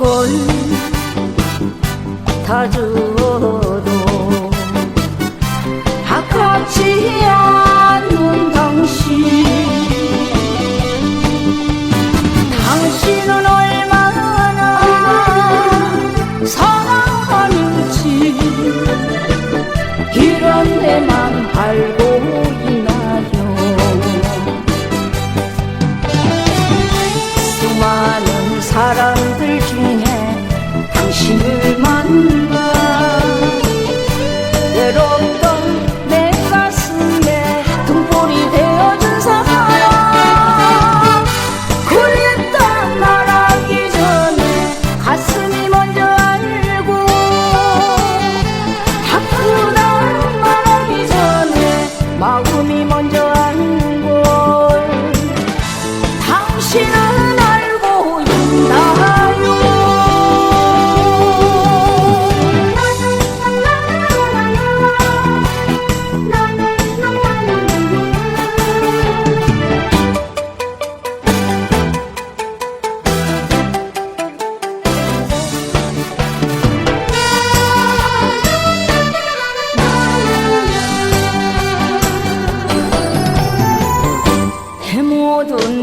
걸다 주어도 아깝지 않는 당신. 당신은 얼마나 사랑하는지 이런 데만 알고 있나요? 수많은 사랑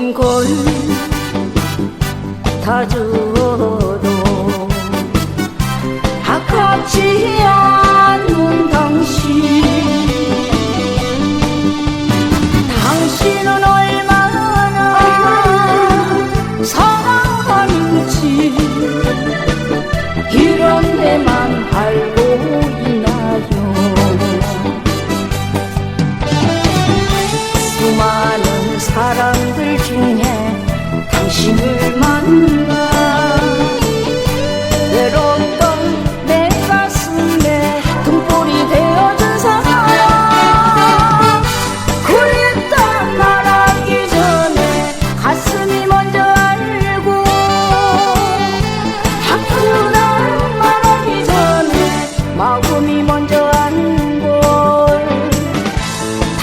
모든 걸다 줘도 아깝지 않는 당신. 당신은 얼마나 사랑하는지 이런 데만 알고 있나요? 수많은 사람들 당신을 만나 외롭던 내 가슴에 등불이 되어준 사람. 그립다 말하기 전에 가슴이 먼저 알고 아프다 말하기 전에 마음이 먼저 안걸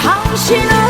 당신은